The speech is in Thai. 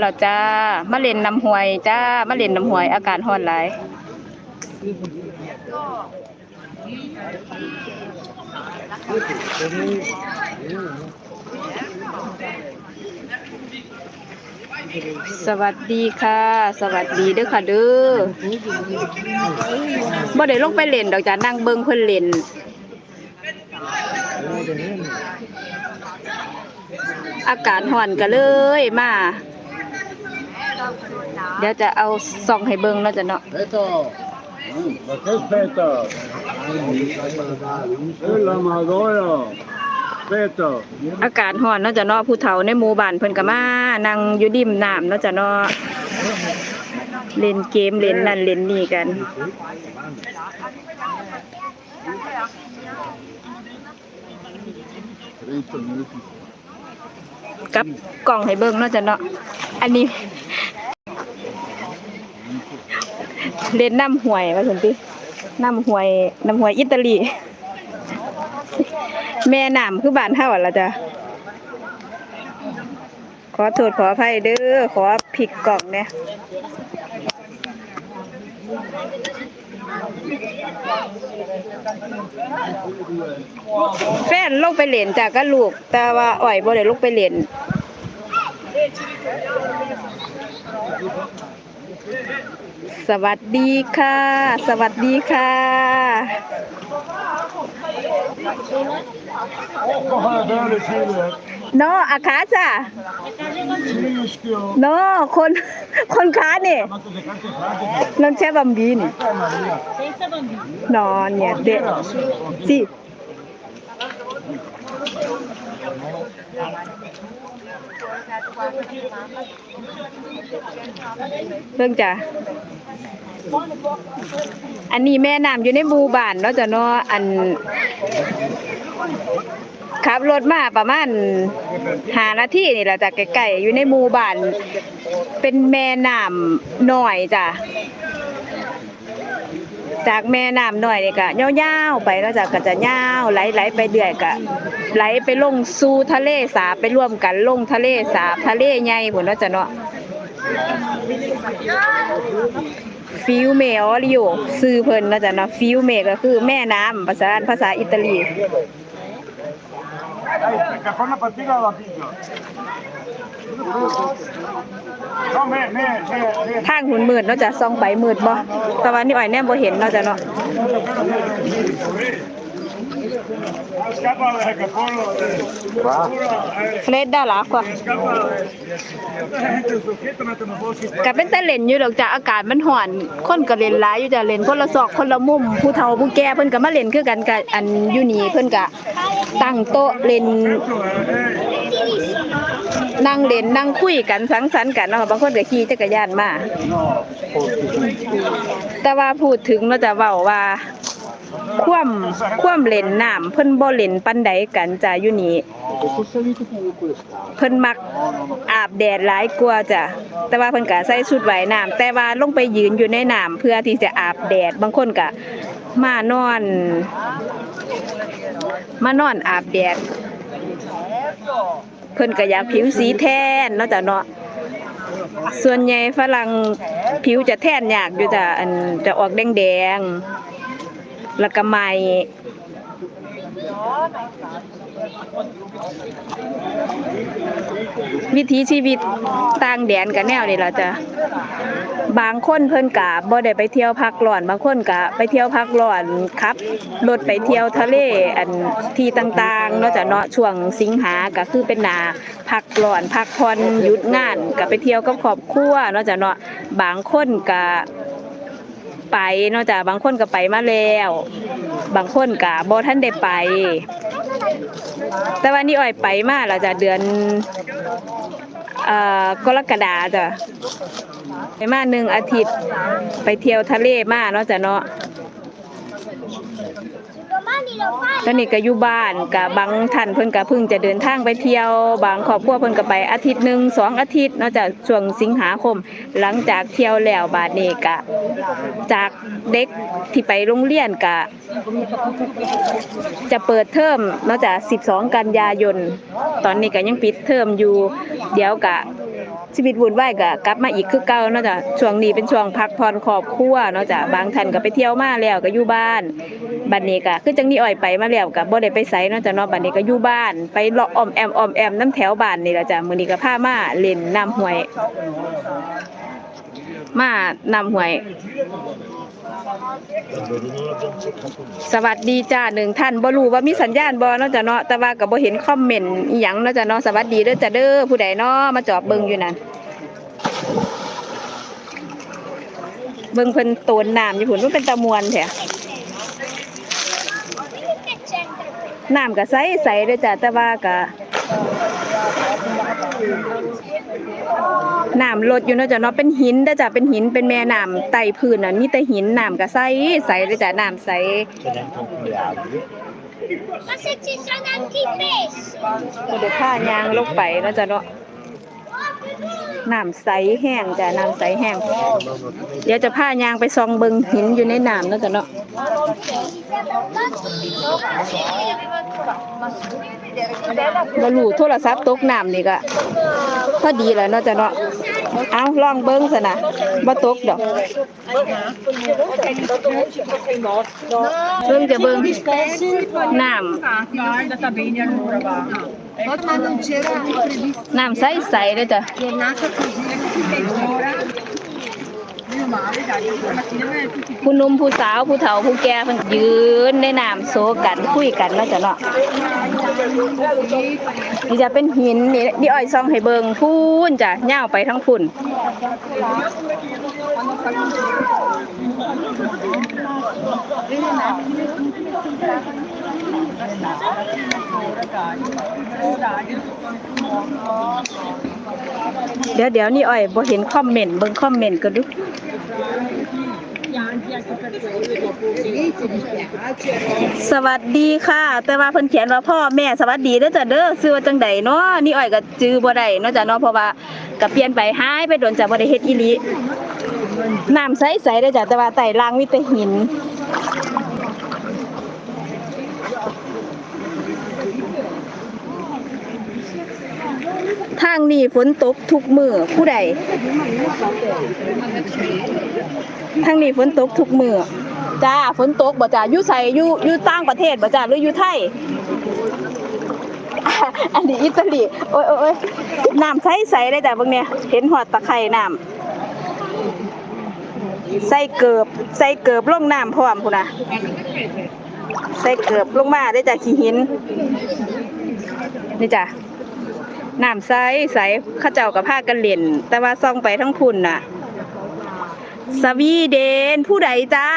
เราจ้ามาเล่นน้ำหวยจ้ามาเล่นน้ำหวยอาการ้อนหลายสวัสดีค่ะ สวัสดีเด้อค่ะเด้อบ่ได้ลงไปเล่นดอกจ้านั่งเบิ่งเพิ่นเล่นอากาศร้อนก็เลยมา เดี๋ยวจะเอาส่องให้เบิ่งเนาะจ้ะเนาะ Aspetta! Ma che aspetta? E la Madonna! Aspetta! อากาศร้อนเนาะจ้ะเนาะผู้เฒ่าในหมู่บ้านเพิ่นก็มานั่งอยู่ริมน้ำเนาะจ้ะเนาะเล่นเกมเล่นนั่นเล่นนี่กัน 30 minuti. กับกล่องให้เบิ่งเนาะจ้ะเนาะ อันนี้ เล่นน้ำหวยว่าซั่นติน้ำหวยน้ำหวยอิตาลี แม่น้ำคือบ้านเฮาอะล่ะจ้ะขอโทษขออภัยเด้อขอผิดกล่องเนี่ยแฟนลงไปเล่นจากกับลูก แต่ว่าอ่อยบ่ได้ลงไปเล่น สวัสดีค่ะ สวัสดีค่ะ โนออาคาจ้ะโนคน คนค้าเนี่ยนนแช่บัมบีนี่นอนเนี่ยเด็กสิ เรื่องจ้ะอันนี้แม่น้ำอยู่ในหมู่บ้านเนาะจ้ะเนาะอันขับรถมาประมาณหานาทีนี่แหละจ้ะไกลๆอยู่ในหมู่บ้านเป็นแม่น้ำหน่อยจ้ะ จากแม่น้ำหน่อยนี่ก็ยาวๆไปแล้วจ้ะก็จะยาวไหลๆไปเรื่อยก็ไหลไปลงสู่ทะเลสาบไปร่วมกันลงทะเลสาบทะเลใหญ่พุ่นเนาะจ้ะเนาะฟิวเมออริโอซื้อเพิ่นเนาะจ้ะเนาะฟิวเมก็คือแม่น้ำภาษาภาษาอิตาลี Dai, perché con la partita la piglia! No, me, me, me, me! ทางหุ่นมืดเนาะจ้ะส่องไปมืดบ่แต่ว่านี่อ้อยแน่บ่เห็นเนาะจ้ะเนาะเฟรดดาลากว่า scappa! Metto il soffitto, metto una voce ก็เป็นตะเล่นอยู่ดอกจ้ะอากาศมันร้อนคนก็เล่นหลายอยู่จ้ะเล่นคนละซอกคนละมุม ผู้เฒ่าผู้แก่เพิ่นก็มาเล่นคือกันกับอันอยู่นี่เพิ่นก็ตั้งโต๊ะเล่น นั่งเล่นนั่งคุยกันสังสรรค์กันเนาะบางคนก็ขี่จักรยานมา แต่ว่าพูดถึงเราจะเว้าว่าความความเล่นน้ำเพิ่นบ่เล่นปานใดกันจ้ะอยู่นี่เพิ่นมักอาบแดดหลายกว่าจ้ะแต่ว่าเพิ่นก็ใส่ชุดว่ายน้ำแต่ว่าลงไปยืนอยู่ในน้ำเพื่อที่จะอาบแดดบางคนก็มานอน มานอนอาบแดด เพิ่นก็อยากผิวสีแทนเนาะจ้ะเนาะส่วนใหญ่ฝรั่งผิวจะแทนยากอยู่จ้ะอันจะออกแดงๆแล้วก็ไหม้วิถีชีวิตต่างแดนกันแนวนี่ล่ะจ้ะ บางคนเพิ่นกะบ่ได้ไปเที่ยวพักร้อน บางคนกะไปเที่ยวพักร้อนครับรถไปเที่ยวทะเลอันที่ต่างๆนาะจ้ะเนาะช่วงสิงหาก็คือเป็นหนาพักร้อนพักผ่อนหยุดงานก็ไปเที่ยวกับครอบครัวนาะจ้ะเนาะบางคนก็ไปนาะจ้ะบางคนก็ไปมาแล้ว บางคนก็บ่ทันได้ไป แต่ว่านี่อ้อยไปมาแล้วจะเดือน เอ่อกรกฎาจ้ะไปมาหนึ่งอาทิตย์ไปเที่ยวทะเลมาเนาะจ้ะเนาะ ตอนนี้ก็อยู่บ้านกับบางท่านเพิ่นก็เพิ่งจะเดินทางไปเที่ยว บางครอบครัวเพิ่นก็ไปอาทิตย์หนึ่งสองอาทิตย์นาะจ้ะช่วงสิงหาคม หลังจากเที่ยวแล้วบาดนี้ก็จากเด็กที่ไปโรงเรียนก็จะเปิดเทอมนาะจ้ะ12 กันยายน ตอนนี้ก็ยังปิดเทอมอยู่ เดี๋ยวก็ ชีวิตวุ่นวายก็กลับมาอีกคือเก่าเนาะจ้ะช่วงนี้เป็นช่วงพักผ่อนครอบครัวเนาะจ้ะบางท่านก็ไปเที่ยวมาแล้วก็อยู่บ้านบัดนี้ก็คือจังนี้อ่อยไปมาแล้วก็บ่ได้ไปไสเนาะจ้ะเนาะบัดนี้ก็อยู่บ้าน ไปเลาะอ้อมแอมอ้อมแอมน้ำแถวบ้านนี่ล่ะจ้ะมื้อนี้ก็พามาเล่นน้ำห้วย มานำหวย สวัสดีจ้าหนึ่งท่านบ่รู้ว่ามีสัญญาณบ่เนาะจ้ะเนาะแต่ว่าก็บ่เห็นคอมเมนต์อีหยังเนาะจ้ะเนาะสวัสดีเด้อจ้ะเด้อผู้ใดเนาะมาจอบเบิ่งอยู่นั่นเบิ่งเพิ่นโตนน้ำอยู่พุ่นมันเป็นตะมวนแท้น้ำก็ใสใสๆเด้อจ้ะแต่ว่าก็ น้ำลดอยู่เนาะจ้ะเนาะเป็นหินเด้อจ้ะเป็นหินเป็นแม่น้ำไต่พื้นน่ะมีแต่หินน้ำก็ใสใสเด้อจ้ะน้ำใส Ma se ci sono anche i pesci! เราเดี๋ยวผ้ายางลงไปแล้วจะเนาะน้ำใสแห้งจ้ะน้ำใสแห้ง เดี๋ยวจะผ้ายางไปซองเบิงหินอยู่ในน้ำแล้วจ้ะเนาะ บรูโทรศัพท์ตกน้ำนี่ก็พอดีแล้วเนาะจ้ะเนาะ เอาลองเบิ้งสินะบ่ตกดอกเบิ้งจะเบิ้งน้ำน้ำใสๆเลยจ้ะ ผู้หนุ่มผู้สาวผู้เฒ่าผู้แก่เพิ่นยืนในน้ำโซกันคุยกันเนาะจ้ะเนาะนี่จะเป็นหินนี่นี่อ้อยซองให้เบิงพูนจ้ะย่าวไปทั้งพุ่นเดี๋ยวเดี๋ยวนี่อ้อยบ่เห็นคอมเมนต์เบิ่งคอมเมนต์กันดู สวัสดีค่ะ แต่ว่าเพิ่นเขียนว่าพ่อแม่สวัสดีเด้อจ้ะเด้อชื่อว่าจังใดเนาะนี่อ้อยก็จื้อบ่ได้เนาะจ้ะเนาะเพราะว่าก็เปลี่ยนไปหายไปโดนจ้ะบ่ได้เฮ็ดอีหลีน้ำใสๆเด้อจ้ะแต่ว่าใต้ล่างมีแต่หินทางนี้ฝนตกทุกมือผู้ใด ทางนี้ฝนตกทุกมือจ้าฝนตกบ่จ้าอยู่ไสอยู่อยู่ต่างประเทศบ่จ้าหรืออยู่ไทยอันนี้อิตาลีโอ้ยโอ้ยน้ำใสๆเลยจ้ะเบิ่งเนี่ยเห็นหอดตะไคร่น้ำใส่เกือบใส่เกือบลงน้ำพร้อมพุ่นะใส่เกือบลงมาได้จ้ะขี้หินนี่จ้ะน้ำใสใสข้าเจ้ากับผ้ากันเล่นแต่ว่าส่องไปทั้งพุ่นน่ะ สวีเดนผู้ใดจ้า